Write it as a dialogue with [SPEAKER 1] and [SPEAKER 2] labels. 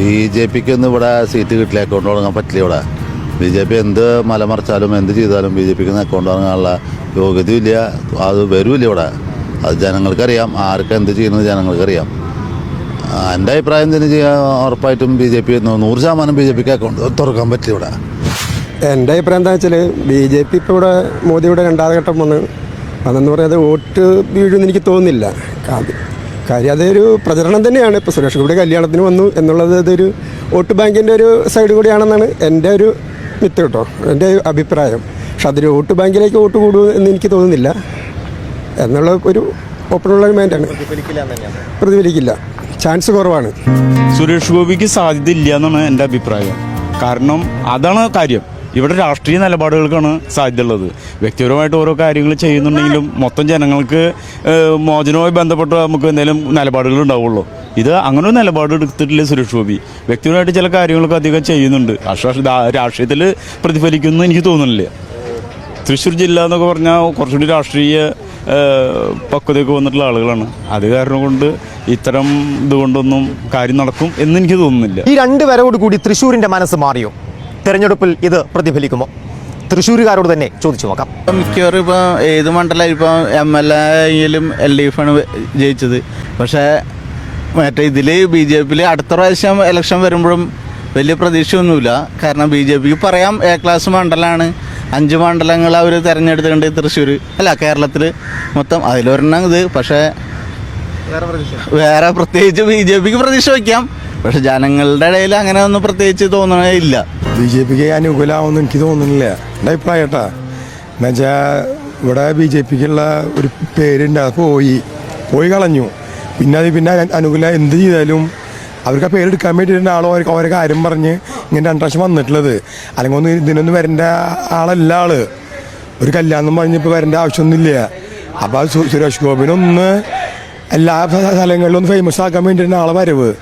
[SPEAKER 1] B J പിക്ക് ഒന്നും ഇവിടെ seat കിട്ടില്ല. അക്കൗണ്ട് തുടങ്ങാൻ പറ്റില്ല ഇവിടെ. ബി ജെ പി എന്ത് മലമറിച്ചാലും എന്ത് ചെയ്താലും ബി ജെ പിക്ക് അക്കൗണ്ട് തുടങ്ങാനുള്ള യോഗ്യതയില്ല അത് വരില്ല ഇവിടെ. അത് ജനങ്ങൾക്കറിയാം. ആർക്ക് എന്ത് ചെയ്യുന്നത് ജനങ്ങൾക്കറിയാം. എന്റെ അഭിപ്രായം തന്നെ ചെയ്യാൻ ഉറപ്പായിട്ടും ബി ജെ പി നൂറ് ശതമാനം ബി ജെ പിക്ക് അക്കൗണ്ട് തുറക്കാൻ പറ്റില്ല ഇവിടെ.
[SPEAKER 2] എന്റെ അഭിപ്രായം എന്താ വെച്ചാൽ ബി ജെ പി ഇപ്പോൾ ഇവിടെ മോദിയുടെ രണ്ടാം ഘട്ടം വന്ന് അതെന്ന് പറയുന്നത് വോട്ട് വീഴുമെന്ന് എനിക്ക് തോന്നുന്നില്ല. കാര്യം. അതൊരു പ്രചരണം തന്നെയാണ്. ഇപ്പോൾ സുരേഷ് ഗോപി കല്യാണത്തിന് വന്നു എന്നുള്ളത് അതൊരു വോട്ട് ബാങ്കിന്റെ ഒരു സൈഡ് കൂടിയാണെന്നാണ് എന്റെ ഒരു മിത്ത് കേട്ടോ. എന്റെ അഭിപ്രായം. പക്ഷെ അതൊരു വോട്ട് ബാങ്കിലേക്ക് വോട്ട് കൂടും എന്ന് എനിക്ക് തോന്നുന്നില്ല. എന്നുള്ള ഒരു ഓപ്പണുള്ള ഒരു മൈൻഡാണ് പ്രതിഫലിക്കില്ല. ചാൻസ് കുറവാണ്.
[SPEAKER 3] സുരേഷ് ഗോപിക്ക് സാധ്യത ഇല്ല എന്നാണ് എന്റെ അഭിപ്രായം. കാരണം അതാണ് കാര്യം. ഇവിടെ രാഷ്ട്രീയ നിലപാടുകൾക്കാണ് സാധ്യതയുള്ളത്. വ്യക്തിപരമായിട്ട് ഓരോ കാര്യങ്ങൾ ചെയ്യുന്നുണ്ടെങ്കിലും മൊത്തം ജനങ്ങൾക്ക് മോചനവുമായി ബന്ധപ്പെട്ട് നമുക്ക് എന്തെങ്കിലും നിലപാടുകൾ ഉണ്ടാവുള്ളൂ. ഇത് അങ്ങനെ ഒരു നിലപാട് എടുത്തിട്ടില്ല സുരേഷ് ഗോപി. വ്യക്തിപരമായിട്ട് ചില കാര്യങ്ങളൊക്കെ അധികം ചെയ്യുന്നുണ്ട്. രാഷ്ട്രീയത്തിൽ പ്രതിഫലിക്കുന്നു എനിക്ക് തോന്നുന്നില്ല. തൃശ്ശൂർ ജില്ല എന്നൊക്കെ പറഞ്ഞാൽ കുറച്ചുകൂടി രാഷ്ട്രീയ പക്വതയൊക്കെ വന്നിട്ടുള്ള ആളുകളാണ്. അത് കാരണം കൊണ്ട് ഇത്തരം ഇതുകൊണ്ടൊന്നും കാര്യം നടക്കും എന്ന് എനിക്ക് തോന്നുന്നില്ല.
[SPEAKER 4] ഈ രണ്ട് വരവോട് കൂടി തൃശ്ശൂരിന്റെ മനസ്സ് മാറിയോ? തെരഞ്ഞെടുപ്പിൽ ഇത് പ്രതിഫലിക്കുമോ? തൃശ്ശൂരുകാരോട് തന്നെ ചോദിച്ചു നോക്കാം.
[SPEAKER 5] ഇപ്പം മിക്കവാറും ഇപ്പോൾ ഏത് മണ്ഡലം ഇപ്പോൾ എം എൽ എയിലും എൽ ഡി എഫാണ് ജയിച്ചത്. പക്ഷേ മറ്റേ ഇതിൽ ബി ജെ പിയിൽ അടുത്ത പ്രാവശ്യം ഇലക്ഷൻ വരുമ്പോഴും വലിയ പ്രതീക്ഷയൊന്നുമില്ല. കാരണം ബി ജെ പിക്ക് പറയാം എ ക്ലാസ് മണ്ഡലമാണ്. അഞ്ച് മണ്ഡലങ്ങൾ അവർ തിരഞ്ഞെടുത്തിട്ടുണ്ട് തൃശ്ശൂർ അല്ല കേരളത്തിൽ മൊത്തം അതിലൊരെണ്ണം ഇത്. പക്ഷേ വേറെ പ്രത്യേകിച്ച് ബി ജെ പിക്ക് പ്രതീക്ഷ വയ്ക്കാം പക്ഷെ ജനങ്ങളുടെ ഇടയിൽ അങ്ങനെ ഒന്നും പ്രത്യേകിച്ച് തോന്നണേ ഇല്ല.
[SPEAKER 6] ബി ജെ പിക്ക് അനുകൂലമാവുമെന്ന് എനിക്ക് തോന്നുന്നില്ല. എന്റെ അഭിപ്രായം കേട്ടാ. എന്നുവെച്ചാൽ ഇവിടെ ബി ജെ പിക്കുള്ള ഒരു പേരുണ്ട് അത് പോയി. പോയി കളഞ്ഞു. പിന്നെ അത് പിന്നെ അനുകൂല എന്ത് ചെയ്താലും അവർക്ക് ആ പേരെടുക്കാൻ വേണ്ടിയിട്ട് ആളോ അവർക്ക് അവരെ കാര്യം പറഞ്ഞ് ഇങ്ങനെ രണ്ട് പ്രാവശ്യം വന്നിട്ടുള്ളത്. അല്ലെങ്കിൽ ഒന്ന് ഇതിനൊന്നും വരേണ്ട ആളല്ല ആൾ. ഒരു കല്യാണം പറഞ്ഞിപ്പോൾ വരേണ്ട ആവശ്യമൊന്നുമില്ല. അപ്പോൾ സുരേഷ് ഗോപിനൊന്ന് എല്ലാ സ്ഥലങ്ങളിലും ഒന്ന് ഫേമസ് ആക്കാൻ വേണ്ടിയിട്ടാണ് ആളെ വരവ്.